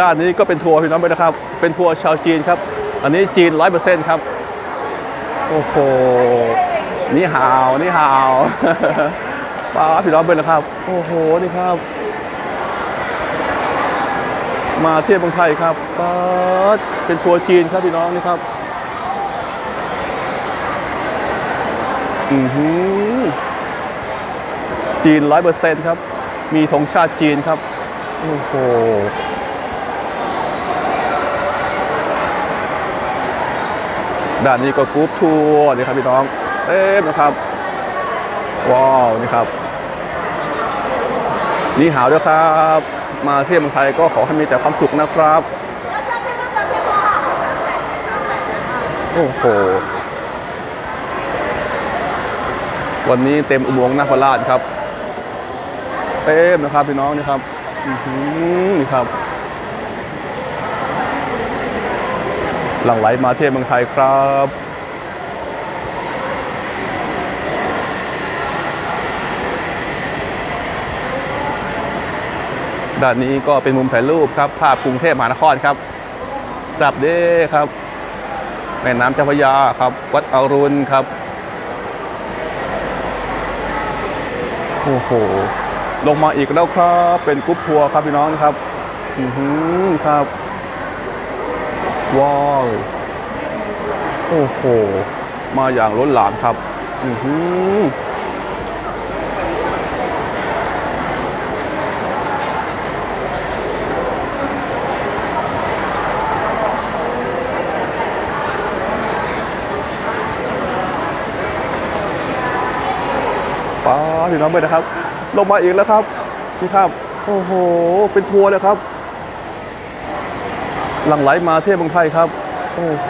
ด้านนี้ก็เป็นทัวร์พี่น้องไปนะครับ เป็นทัวร์ชาวจีนครับ อันนี้จีนร้อยเปอร์เซ็นต์ครับ โอ้โห นี่หาว นี่หาวป้าพี่น้องเบิ้ลนะครับ โอ้โห นี่ครับ มาเที่ยวเมืองไทยครับป้าเป็นทัวร์จีนครับพี่น้องนี่ครับ อือหือจีนร้อยเปอร์เซ็นต์ครับ มีธงชาติจีนครับ โอ้โห ด้านนี้ก็กรุ๊ปทัวร์นี่ครับพี่น้องเต็มนะครับ ว้าวนี่ครับ นี่หาวด้วยครับ มาเที่ยวเมืองไทยก็ขอให้มีแต่ความสุขนะครับ โอ้โห วันนี้เต็มอุโมงค์นาคราชครับ เต็มนะครับพี่น้องนี่ครับ นี่ครับ หลั่งไหลมาเที่ยวเมืองไทยครับด้านนี้ก็เป็นมุมถ่ายรูปครับ ภาพกรุงเทพมหานครครับสับเด้ครับแม่น้ำเจ้าพระยาครับ วัดอรุณครับ โอ้โห ลงมาอีกแล้วครับ เป็นกรุ๊ปทัวร์ครับพี่น้องครับ อือหือครับ ว้าวโอ้โห มาอย่างล้นหลามครับ อือหือป้าพี่น้องไปนะครับ ลงมาอีกแล้วครับ นี่ครับ โอ้โห เป็นทัวร์เลยครับ หลั่งไหลมาเที่ยวเมืองไทยครับ โอ้โห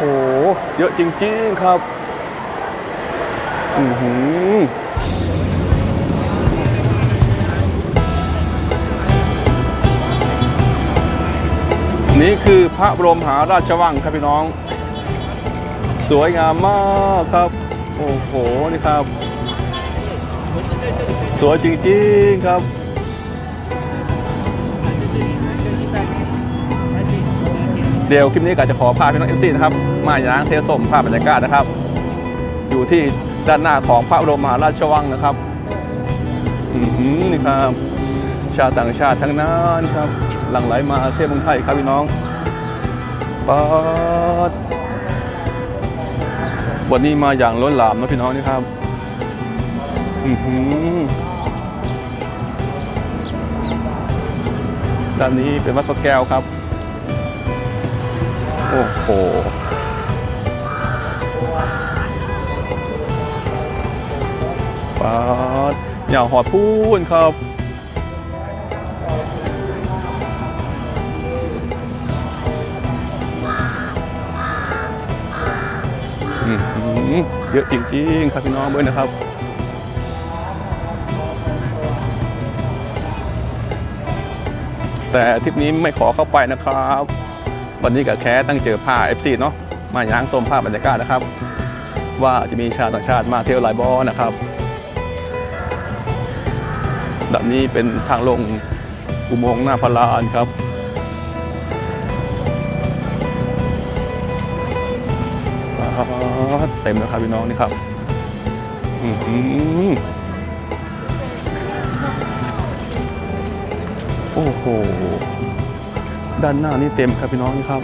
เยอะจริง ๆครับ อือหือนี่คือพระบรมหาราชวังครับพี่น้อง สวยงามมากครับ โอ้โห นี่ครับ สวยจริง ๆ ครับ เดี๋ยวคลิปนี้ก็จะขอพาพี่น้องเอฟซีนะครับมาอย่างเทสมภาพบรรยากาศนะครับ อยู่ที่ด้านหน้าของพระบรมมหาราชวังนะครับอือหือนี่ครับชาวต่างชาติทั้งนั้นครับ หลั่งไหลมาเที่ยวเมืองไทยครับพี่น้องป๊าดวันนี้มาอย่างล้นหลามนะพี่น้องนี่ครับอือหือด้านนี้เป็นวัดพระแก้วครับ โอ้โหป๊าดอย่าหอดพูนครับอื้อหือเยอะจริงๆครับพี่น้องเบิ้ลนะครับแต่ทริปนี้ไม่ขอเข้าไปนะครับ วันนี้กับแค่ตั้งเจอผ้า FC เนาะมาย่างชมภาบรรยากาศนะครับ ว่าจะมีชาวต่างชาติมาเที่ยวหลายบอนะครับแบบนี้เป็นทางลงอุโมงค์หน้าพลานครับเต็มแล้วครับพี่น้องนี่ครับอือหือโอ้โห ด้านหน้านี่เต็มครับพี่น้องนี่ครับ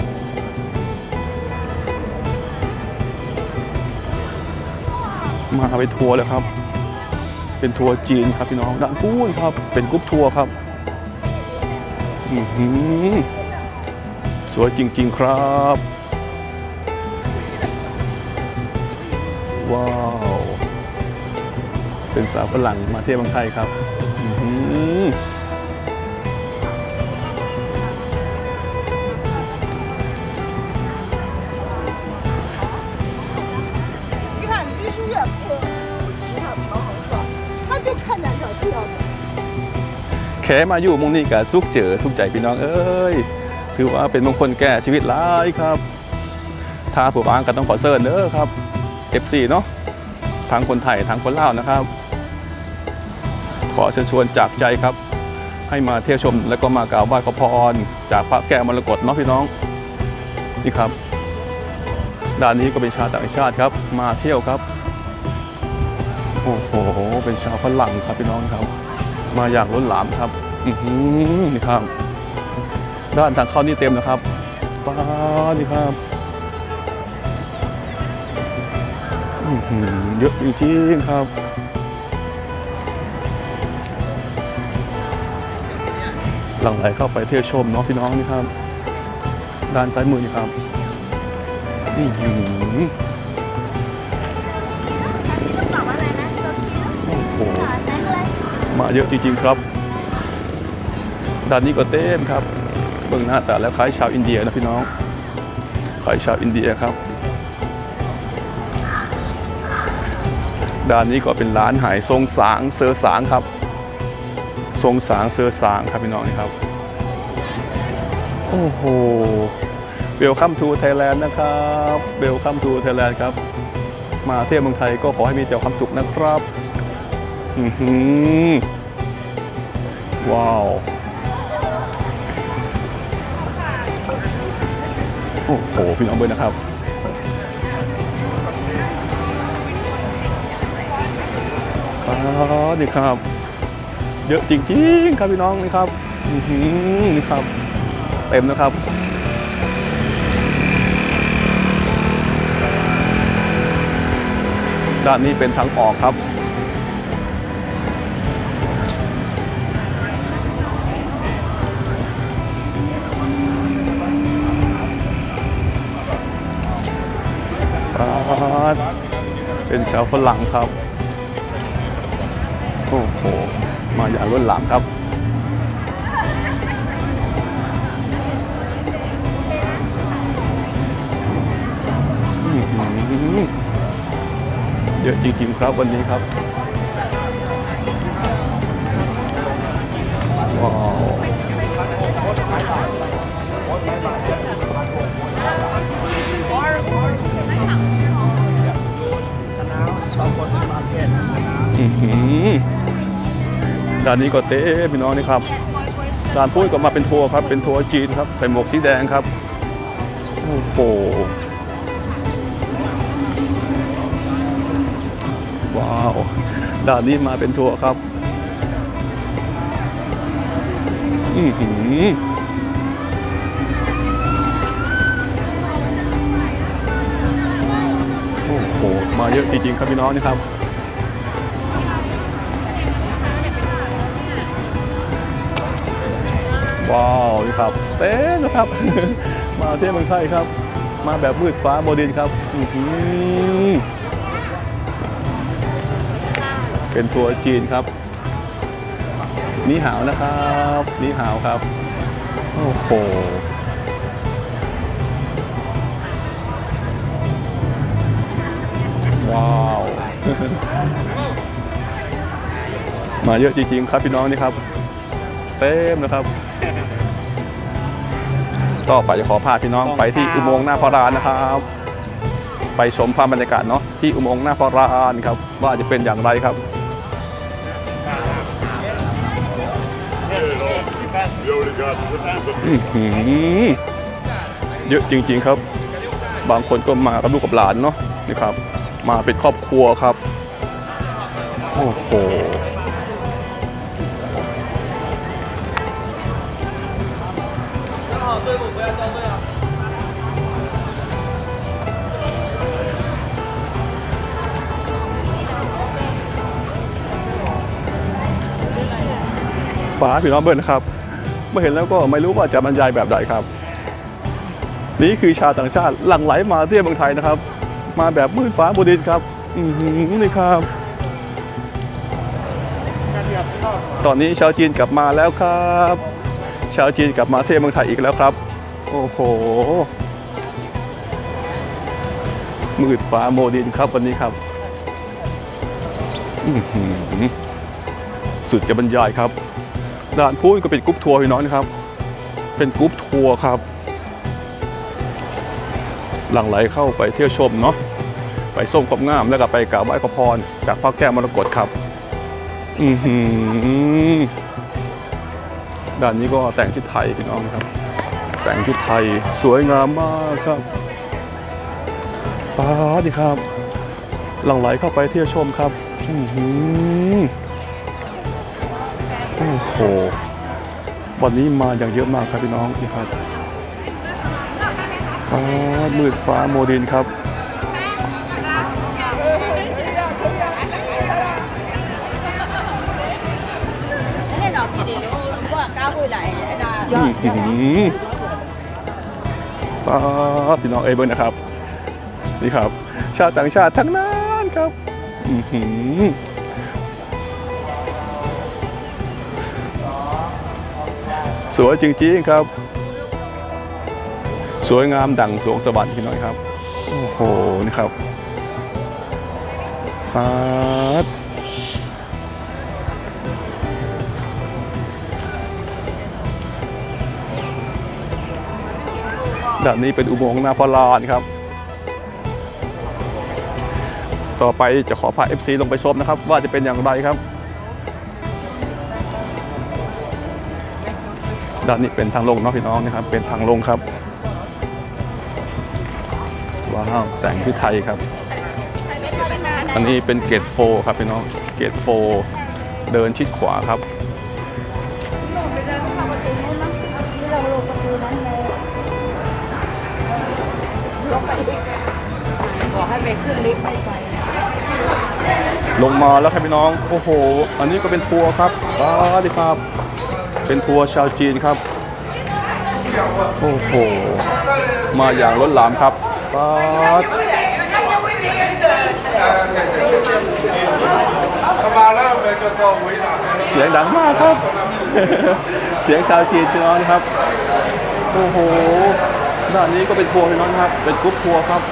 มาไปทัวร์เลยครับ เป็นทัวร์จีนครับพี่น้องด้านพูนครับ เป็นกรุ๊ปทัวร์ครับอือหือสวยจริง ๆ ครับ ว้าว เป็นสาวฝรั่งมาเที่ยวเมืองไทยครับ มาอยู่มุงนี่กับสุขเจอทุกใจพี่น้องเอ้ยถือว่าเป็นมงคลแก่ชีวิตหลายครับถ้าผู้บางก็ต้องขอเซิร์นเด้อครับ FC เนาะทั้งคนไทยทั้งคนลาวนะครับ ขอเชิญชวนจากใจครับ ให้มาเที่ยวชมแล้วก็มากราบไหว้ขอพร จากพระแก้วมรกตเนาะพี่น้องนี่ครับด้านนี้ก็เป็นชาวต่างชาติครับ มาเที่ยวครับ โอ้โห เป็นชาวฝรั่งครับพี่น้องครับ มาอย่างล้นหลามครับอือหือนี่ครับ ด้านทางเข้านี่เต็มนะครับป้านี่ครับอือหือเยอะจริงๆครับหลังไหลเข้าไปเที่ยวชมเนาะพี่น้องนี่ครับ ด้านซ้ายมือนี่ครับอื้อหือ เยอะจริงๆครับด้านนี้ก็เต็มครับเบื้องหน้าแต่แล้วคล้ายชาวอินเดียนะพี่น้องคล้ายชาวอินเดียครับด้านนี้ก็เป็นร้านหายทรงสางเซอร์สางครับ ทรงสางเซอร์สางครับพี่น้องครับโอ้โหเบลคัมทูไทยแลนด์นะครับเบลคัมทูไทยแลนด์ครับ มาเที่ยวเมืองไทยก็ขอให้มีแต่ความสุขนะครับ อือหือ ว้าว โอ้โห พี่น้องเบิร์นะครับอ๋อนี่ครับ เยอะจริงๆครับพี่น้องนี่ครับอือหือนี่ครับ เต็มนะครับด้านนี้เป็นทางออกครับ ครับเป็นชาวฝรั่งครับ โอ้โห มาอย่างล้นหลามครับอื้อหือเยอะจริงๆครับวันนี้ครับ ว้าว ด้านนี้ก็เต้พี่น้องนี่ครับด้านพุ้ยก็มาเป็นทัวร์ครับ เป็นทัวร์จีนครับ ใส่หมวกสีแดงครับ โอ้โห ว้าวด้านนี้มาเป็นทัวร์ครับ อือหือโอ้โห มาเยอะจริงๆครับพี่น้องนี่ครับ ว้าวนี่ครับเต้นนะครับ มาเที่ยวเมืองไทยครับ มาแบบมืดฟ้าโมเดินครับอือหือเป็นทัวร์จีนครับ นี่หาวนะครับ นี่หาวครับ โอ้โหว้าว มาเยอะจริงๆครับพี่น้องนี่ครับ เต็มนะครับ ต่อไปจะขอพาพี่น้องไปที่อุโมงค์หน้าพระรานนะครับ ไปชมภาพบรรยากาศเนาะที่อุโมงค์หน้าพระรานครับ ว่าจะเป็นอย่างไรครับอื้อหือเยอะจริง ๆครับ บางคนก็มากับลูกกับหลานเนาะนี่ครับ มาเป็นครอบครัวครับ โอ้โห ฟ้าพี่น้องเบิร์นะครับ เมื่อเห็นแล้วก็ไม่รู้ว่าจะบรรยายแบบใดครับ นี่คือชาต่างชาติหลั่งไหลมาเที่ยวเมืองไทยนะครับ มาแบบมืดฟ้าบดินครับ อือหือนี่ครับตอนนี้ชาวจีนกลับมาแล้วครับ ชาวจีนกลับมาเที่ยวเมืองไทยอีกแล้วครับ โอ้โห มืดฟ้าโมดินครับวันนี้ครับอื้อหือสุดจะบรรยายครับ ด่านพูนก็เป็นกรุ๊ปทัวร์พี่น้องนะครับ เป็นกรุ๊ปทัวร์ครับ หลั่งไหลเข้าไปเที่ยวชมเนาะไปส้มความงามแล้วก็ไปกราบไหว้ขอพร จากพระแก้วมรกตครับ อือหือด้านนี้ก็แต่งชุดไทยพี่น้องครับ แต่งชุดไทยสวยงามมากครับป้าดิครับ หลั่งไหลเข้าไปเที่ยวชมครับ อือหือ โอ้โห วันนี้มาอย่างเยอะมากครับพี่น้องนี่ครับฟ้ามืดฟ้าโมดินครับ นี่ป้าพี่น้องเอเบิร์นะครับ นี่ครับ ชาติต่างชาติทั้งนั้นครับ อือ วยจริงๆครับ สวยงามดั่งสวงสวรรค์พี่น้องครับ โอ้โห นี่ครับฟ้าดด้านนี้เป็นอุโมงค์นาพลานครับ ต่อไปจะขอพา FC ลงไปชมนะครับ ว่าจะเป็นอย่างไรครับ ด้านนี้เป็นทางลงเนาะพี่น้องนะครับ เป็นทางลงครับ ว้าวแต่งที่ไทยครับ อันนี้เป็นเกตโฟครับพี่น้องเกตโฟเดินชิดขวาครับบอกให้ไปขึ้นลิฟต์ไม่ไปลงมาแล้วครับพี่น้อง โอ้โห อันนี้ก็เป็นทัวร์ครับป้าดิครับ เป็นทัวร์ชาวจีนครับ โอ้โห มาอย่างล้นหลามครับป้าดเสียงดังมากครับ เสียงชาวจีนพี่น้องนะครับ โอ้โหด้านนี้ก็เป็นทัวร์พี่น้องครับ เป็นกรุ๊ปทัวร์ครับ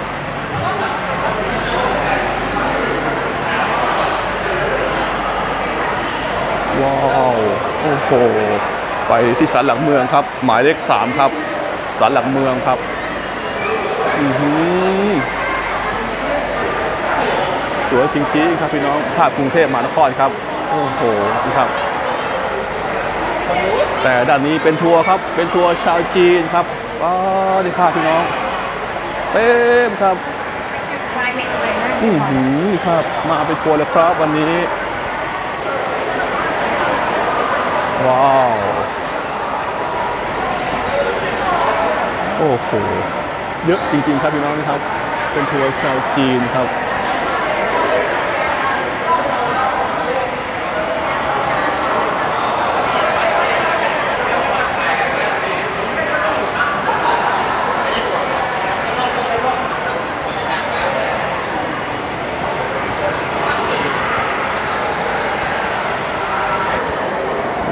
ว้าว โอ้โห ไปที่ศาลหลักเมืองครับ หมายเลขสามครับศาลหลักเมืองครับอือหือสวยจริงๆครับพี่น้องภาพกรุงเทพมหานครครับ โอ้โหนี่ครับ แต่ด้านนี้เป็นทัวร์ครับ เป็นทัวร์ชาวจีนครับว้าวนี่ครับพี่น้อง เต็มครับ อือหือนี่ครับ มาเป็นทัวร์เลยครับวันนี้ ว้าว โอ้โห เยอะจริงๆครับพี่น้องนะครับ เป็นทัวร์ชาวจีนครับ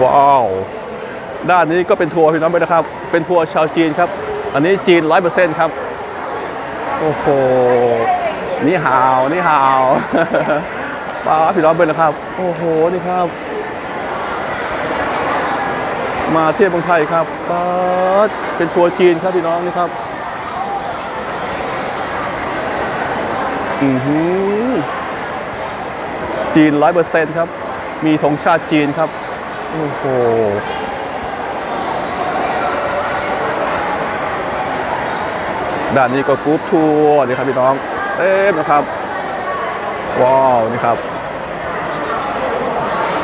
ว้าว ด้านนี้ก็เป็นทัวร์พี่น้องไปนะครับ เป็นทัวร์ชาวจีนครับ อันนี้จีนร้อยเปอร์เซ็นต์ครับ โอ้โห นี่ฮาว นี่ฮาวป้าพี่น้องไปนะครับ โอ้โห นี่ครับ มาเที่ยวเมืองไทยครับป้าเป็นทัวร์จีนครับพี่น้องนี่ครับ อือหือจีนร้อยเปอร์เซ็นต์ครับ มีธงชาติจีนครับ โอ้โห ด้านนี้ก็กรุ๊ปทัวร์นี่ครับพี่น้องเต็มนะครับ ว้าวนี่ครับ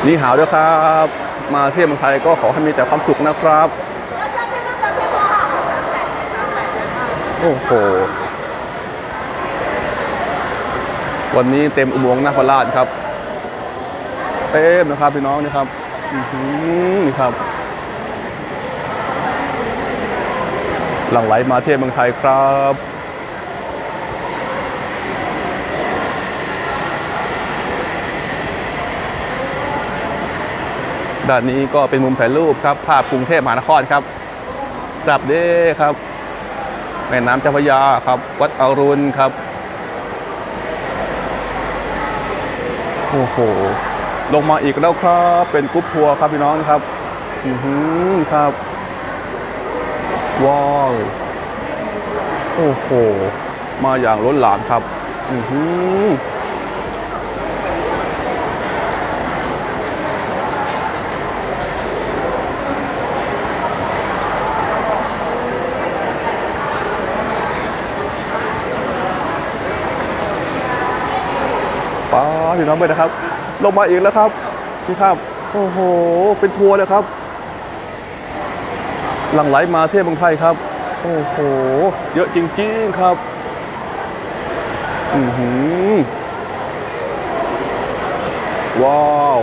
นี่หาวด้วยครับ มาเที่ยวเมืองไทยก็ขอให้มีแต่ความสุขนะครับ โอ้โห วันนี้เต็มอุโมงค์นาคราชครับ เต็มนะครับพี่น้องนี่ครับ อือนี่ครับ หลั่งไหลมาเที่ยวเมืองไทยครับด้านนี้ก็เป็นมุมถ่ายรูปครับ ภาพกรุงเทพมหานครครับสับเด้ครับแม่น้ำเจ้าพระยาครับ วัดอรุณครับ โอ้โห ลงมาอีกแล้วครับ เป็นกรุ๊ปทัวร์ครับพี่น้องครับ อือหือครับ ว้าวโอ้โห มาอย่างล้นหลามครับ อือหือป้าพี่น้องไปนะครับ ลงมาอีกแล้วครับพี่ครับ โอ้โห เป็นทัวร์เลยครับ หลังไหลมาเที่ยวเมืองไทยครับ โอ้โห เยอะจริงๆครับ อือหือว้าว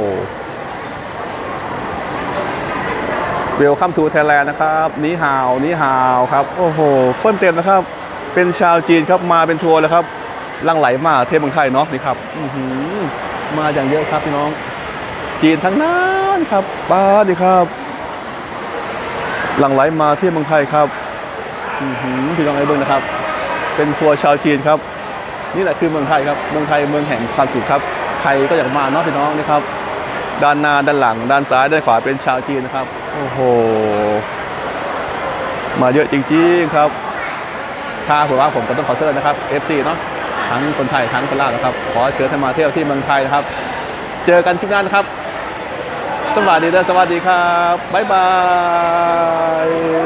เวลคัมทูไทยแลนด์นะครับนี่ฮาวนี่ฮาวครับ โอ้โหคนเต็มนะครับ เป็นชาวจีนครับมาเป็นทัวร์เลยครับลังไหลมาเที่ยวเมืองไทยเนาะนี่ครับอือหือมาอย่างเยอะครับพี่น้อง จีนทั้งนั้นครับบ้าดีครับ หลังไหลมาที่เมืองไทยครับพี่น้องไอ้เบิ้งนะครับ เป็นทัวร์ชาวจีนครับ นี่แหละคือเมืองไทยครับ เมืองไทยเมืองแห่งความสุขครับ ใครก็อยากมาเนาะพี่น้องนะครับ ด้านหน้าด้านหลัง ด้านซ้ายด้านขวาเป็นชาวจีนนะครับ โอ้โห มาเยอะจริงๆครับ ถ้าผมว่าผมก็ต้องขอเชิญนะครับ FC เนาะ ทั้งคนไทยทั้งคนลาวนะครับ ขอเชิญให้มาเที่ยวที่เมืองไทยนะครับ เจอกันคลิปหน้านะครับ สวัสดีเด้อสวัสดีครับ บ๊ายบาย